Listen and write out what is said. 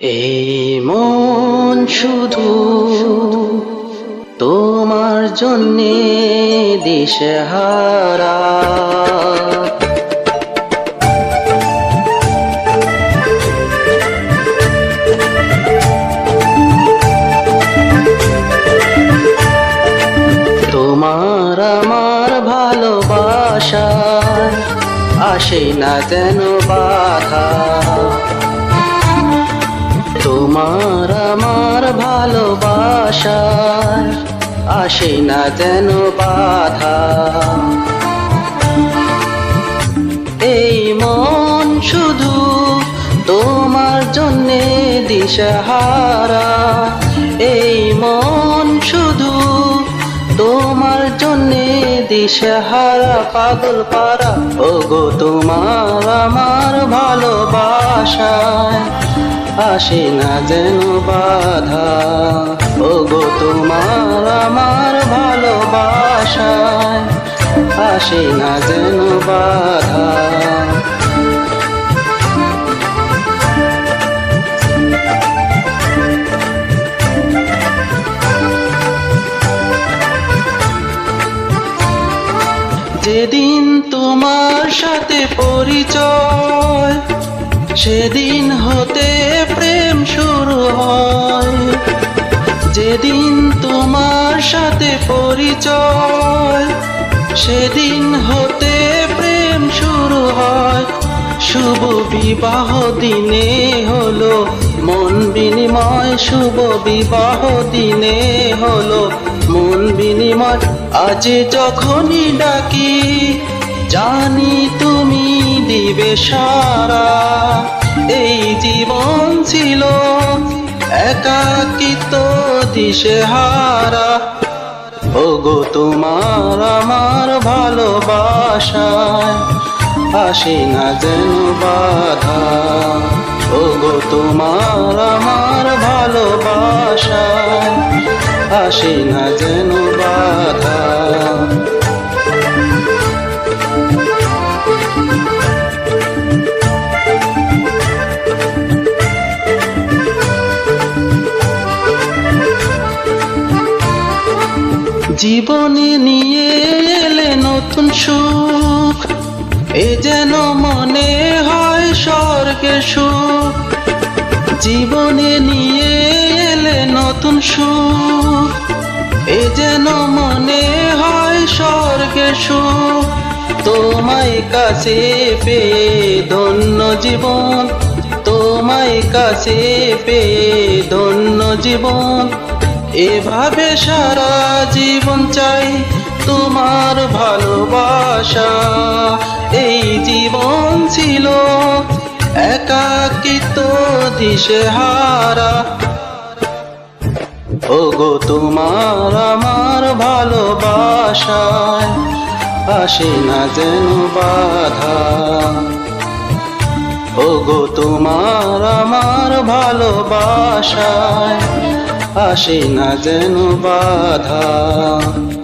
এই মন শুধু তোমার জন্যে দিশেহারা তোমার আমার ভালোবাসা আসে না যেন বাধা। তোমার আমার ভালোবাসা আসে না যেন বাধা। এই মন শুধু তোমার জন্যে দিশাহারা। এই মন শুধু তোমার জন্যে দিশাহারা। পাগল পারা ও গো তোমার আমার ভালোবাসায় আসে না যেন বাধা। ও গো তোমার আমার ভালোবাসায় আসে না যেন বাধা। যেদিন তোমার সাথে পরিচয়, সেদিন হতে শুরু হয়। যেদিন তোমার সাথে পরিচয়, সেদিন হতে প্রেম শুরু হয়। শুভ বিবাহ দিনে হলো, মন বিনিময় শুভ বিবাহ দিনে হলো, মন বিনিময় আজ যখনই ডাকি, জানি তুমি দিবে সারা। এই জীবন ছিল একাকিত দিশেহারা। ও গো তোমার আমার ভালোবাসায় আসে না যেন বাধা। ও গো তোমার আমার ভালোবাসায় আসে না যেন জীবনে নিয়ে এলে নতুন সুখ। এ যেন মনে হয় স্বর্গের সুখ। জীবনে নিয়ে এলে নতুন সুখ। এ যেন মনে হয় স্বর্গের সুখ। তোমায় কাছে পেয়ে ধন্য জীবন। তোমায় কাছে পেয়ে ধন্য জীবন। এভাবে সারা জীবন চাই তোমার ভালোবাসা। এই জীবন ছিল একাকিত ও গো তোমার আমার ভালোবাসায় আসে না যেন বাধা। ও গো তোমার আমার ভালোবাসায় আসে না যেন বাধা।